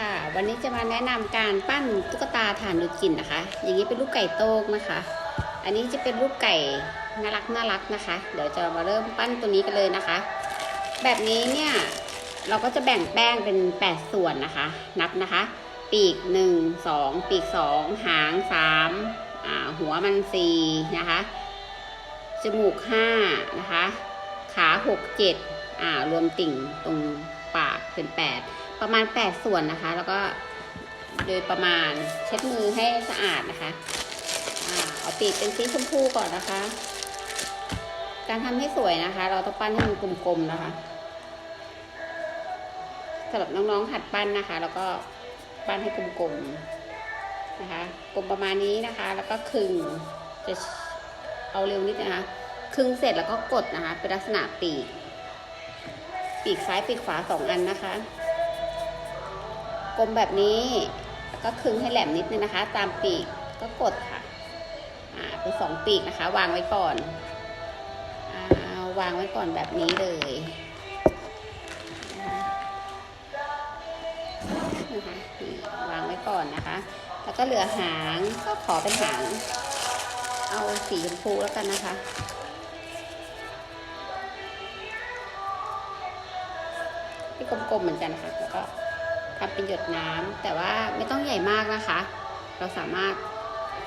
ค่ะ วันนี้จะมาแนะนำการปั้นตุ๊กตาฐานดูดกลิ่นนะคะ อย่างนี้เป็นรูปไก่โต้งนะคะ อันนี้จะเป็นรูปไก่น่ารักน่ารักนะคะ เดี๋ยวจะมาเริ่มปั้นตัวนี้กันเลยนะคะ แบบนี้เนี่ยเราก็จะแบ่งแป้งเป็น 8 ส่วนนะคะ นับนะคะ ปีก 1 2 ปีก 2 หาง 3อ่าหัวมัน 4 นะคะ จมูก 5 นะคะ ขา 6 7อ่ารวมติ่งตรงปากเป็น 8 ประมาณ 8 ส่วนนะคะ แล้วก็โดยประมาณเช็ดมือให้สะอาดนะคะอเอาปีกเป็นสีชมพูก่อนนะคะ การทำให้สวยนะคะ เราต้องปั้นให้มันกลมๆนะคะสำหรับน้องๆหัดปั้นนะคะ แล้วก็ปั้นให้กลมๆนะคะ กลมประมาณนี้นะคะ แล้วก็คึงจะเอาเร็วนิดนะคะคึงเสร็จแล้วก็กดนะคะ เป็นลักษณะปีก ปีกซ้ายปีกขวาสองอันนะคะ ลมแบบนี้แล้วก็คึงให้แหลมนิดนึงนะคะ ตามปีกก็กดค่ะอ่าเป็นสองปีกนะคะ วางไว้ก่อนอ่าวางไว้ก่อนแบบนี้เลยนะคะวางไว้ก่อนนะคะ แล้วก็เหลือหางก็ขอเป็นหาง เอาสีชมพูแล้วกันนะคะที่กลมๆเหมือนกันค่ะแล้วก็ ทำเป็นหยดน้ำแต่ว่าไม่ต้องใหญ่มากนะคะ เราสามารถ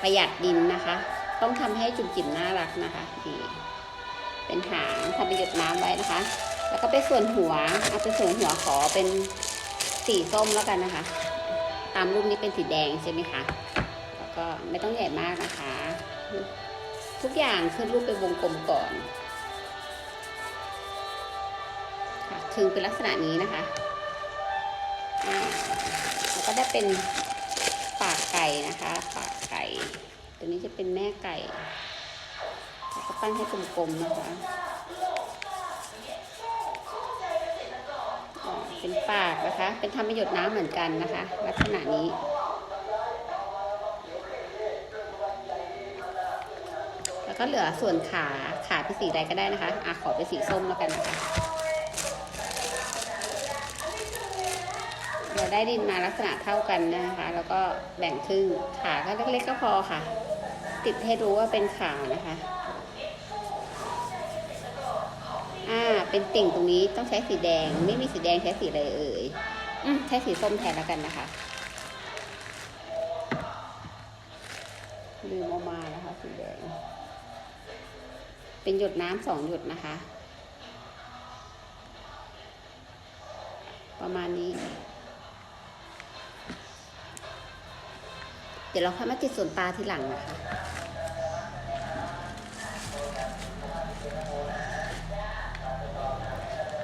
ประหยัดดินนะคะ ต้องทำให้จุ่มจิ๋มน่ารักนะคะนี่เป็นหางทำเป็นหยดน้ำไว้นะคะ แล้วก็เป็นส่วนหัวเอาเป็นส่วนหัวขอเป็นสีส้มแล้วกันนะคะ ตามรูปนี้เป็นสีแดงใช่ไหมคะแล้วก็ไม่ต้องใหญ่มากนะคะ ทุกอย่างขึ้นรูปเป็นวงกลมก่อนถึงเป็นลักษณะนี้นะคะ ก็ได้เป็นปากไก่นะคะ ปากไก่ ตัวนี้จะเป็นแม่ไก่แล้วก็ปั้นให้กลมๆนะคะเป็นปากนะคะ เป็นทำประโยชน์น้ำเหมือนกันนะคะ ลักษณะนี้แล้วก็เหลือส่วนขาขาเป็นสีใดก็ได้นะคะอะขอเป็นสีส้มแล้วกันนะคะ เราได้ดินมาลักษณะเท่ากันนะคะ แล้วก็แบ่งครึ่งขาก็เล็กๆก็พอค่ะ ติดให้รู้ว่าเป็นขานะคะอ่าเป็นติ่งตรงนี้ต้องใช้สีแดง ไม่มีสีแดงใช้สีอะไรเอ่ยอืมใช้สีส้มแทนแล้วกันนะคะลืมเอามานะคะสีแดง เป็นหยดน้ำสองหยดนะคะ ประมาณนี้ เดี๋ยวเราค่อยมาติดส่วนตาทีหลังนะคะ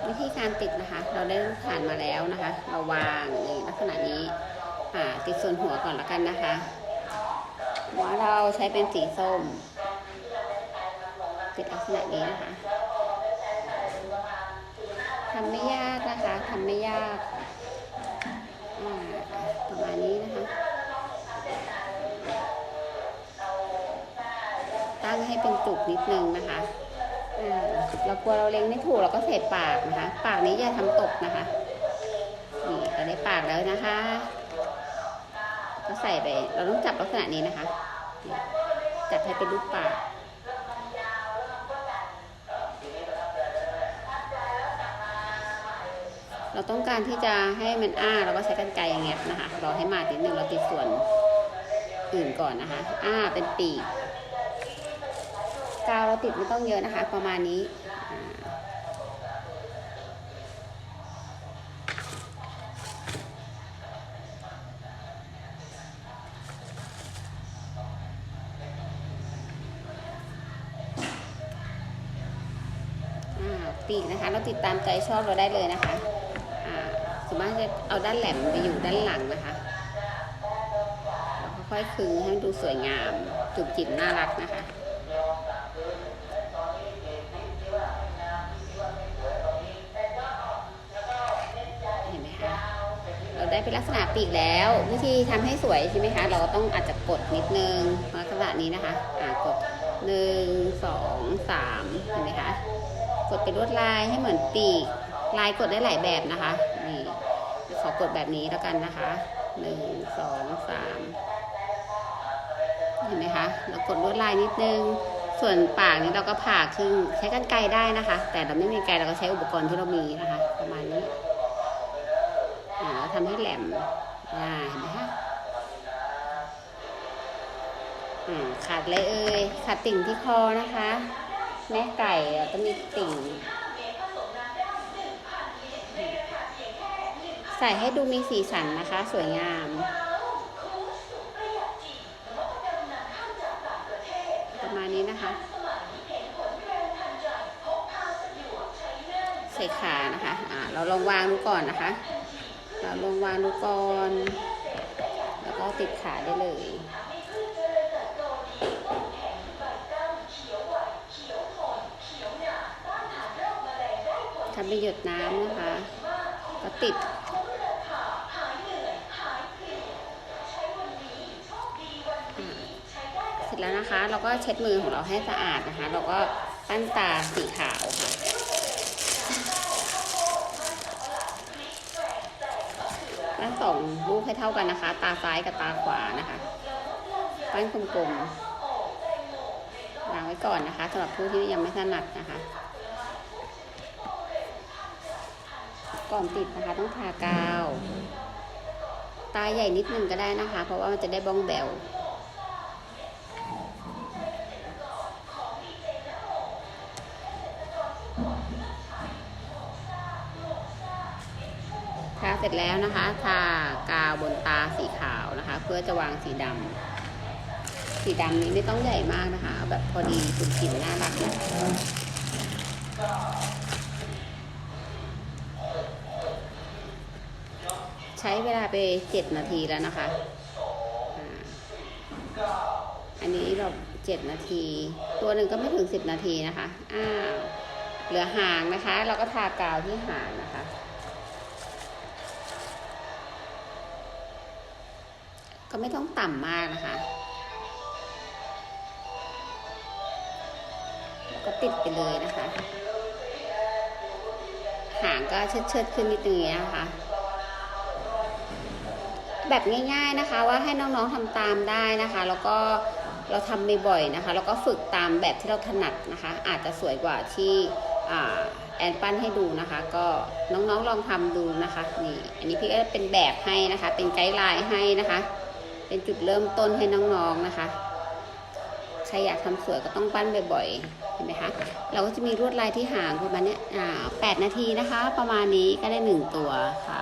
วิธีการติดนะคะ เราได้รูปฐานมาแล้วนะคะ เราวางในลักษณะนี้ติดส่วนหัวก่อนละกันนะคะหัวเราใช้เป็นสีส้ม ติดลักษณะนี้นะคะทำไม่ยากนะคะทำไม่ยาก นึงนะคะอ่าเรากลัวเราเล็งไม่ถูกเราก็เสปากนะคะ ปากนี้อย่าทำตกนะคะ นี่เราได้ปากแล้วนะคะ ก็ใส่ไป เราต้องจับลักษณะนี้นะคะ จับให้เป็นรูปปากเราต้องการที่จะให้มันอ้าเราก็ใช้กรรไกรอย่างเงี้ยนะคะรอให้มาดนิดนึงเราติดส่วนอื่นก่อนนะคะ อ้าเป็นปีก กาวเราติดไม่ต้องเยอะนะคะ ประมาณนี้ปีกนะคะ เราติดตามใจชอบเราได้เลยนะคะอ่าสมมติจะเอาด้านแหลมไปอยู่ด้านหลังนะคะค่อยๆคึงให้มันดูสวยงาม จุกจิ๋มน่ารักนะคะ เห็นไหมคะ เรา ได้เป็นลักษณะปีกแล้ว วิธีทำให้สวยใช่ไหมคะ เราต้องอาจจะกดนิดนึงลักษณะนี้นะคะอ่ากดหนึ่งสองสามเห็นไหมคะกดเป็นลวดลายให้เหมือนปีกลายกดได้หลายแบบนะคะนี่ขอกดแบบนี้แล้วกันนะคะหนึ่งสองสามเห็นไหมคะเรากดลวดลายนิดนึงส่วนปากนี้เราก็ผ่าครึ่งใช้กันไกรได้นะคะ แต่เราไม่มีไกรเราก็ใช้อุปกรณ์ที่เรามีนะคะ ประมาณนี้ อ่าแล้วทำให้แหลมอ่าเห็นไหมคะอ่าขาดเลยเอ่ยขาดติ่งที่คอนะคะ แม่ไก่อะต้องมีติ่ง ใส่ให้ดูมีสีสันนะคะ สวยงามประมาณนี้นะคะ ใส่ขานะคะ อ่าเราลองวางดูก่อนนะคะ เราลงวางดูก่อน แล้วก็ติดขาได้เลยทำเป็นหยดน้ำนะคะ ก็ติดเสร็จแล้วนะคะ เราก็เช็ดมือของเราให้สะอาดนะคะ เราก็ปั้นตาสีขาวค่ะ ปั้งสองลูกให้เท่ากันนะคะ ตาซ้ายกับตาขวานะคะปั้นกลมๆวางไว้ก่อนนะคะสำหรับผู้ที่ยังไม่ถนัดนะคะ ก่อนติดนะคะต้องทากาว ตาใหญ่นิดนึงก็ได้นะคะ เพราะว่ามันจะได้บ้องแบว ร็จแล้วนะคะทากาวบนตาสีขาวนะคะ เพื่อจะวางสีดำสีดำนี้ไม่ต้องใหญ่มากนะคะเอาแบบพอดีคุณกินน่ารักนะใช้เวลาไปเจ็ดนาทีแล้วนะคะ อันนี้เราเจ็ดนาที ตัวหนึ่งก็ไม่ถึงสิบนาทีนะคะ อ้าว เหลือหางนะคะ เราก็ทากาวที่หางนะคะ ก็ไม่ต้องต่ำมากนะคะ แล้วก็ติดไปเลยนะคะ หางก็เชิดเชิดขึ้นนิดนึงอย่างเดียนะคะ แบบง่ายๆนะคะ ว่าให้น้องๆทำตามได้นะคะ แล้วก็เราทำบ่อยๆนะคะ แล้วก็ฝึกตามแบบที่เราถนัดนะคะ อาจจะสวยกว่าที่แอนปั้นให้ดูนะคะ ก็น้องๆลองทำดูนะคะนี่อันนี้พี่ก็เป็นแบบให้นะคะ เป็นไกด์ไลน์ให้นะคะ เป็นจุดเริ่มต้นให้น้องๆนะคะ ใครอยากทำสวยก็ต้องปั้นบ่อยๆ เห็นไหมคะ เราก็จะมีลวดลายที่หางประมาณเนี้ยอ่าแปดนาทีนะคะ ประมาณนี้ก็ได้หนึ่งตัวค่ะ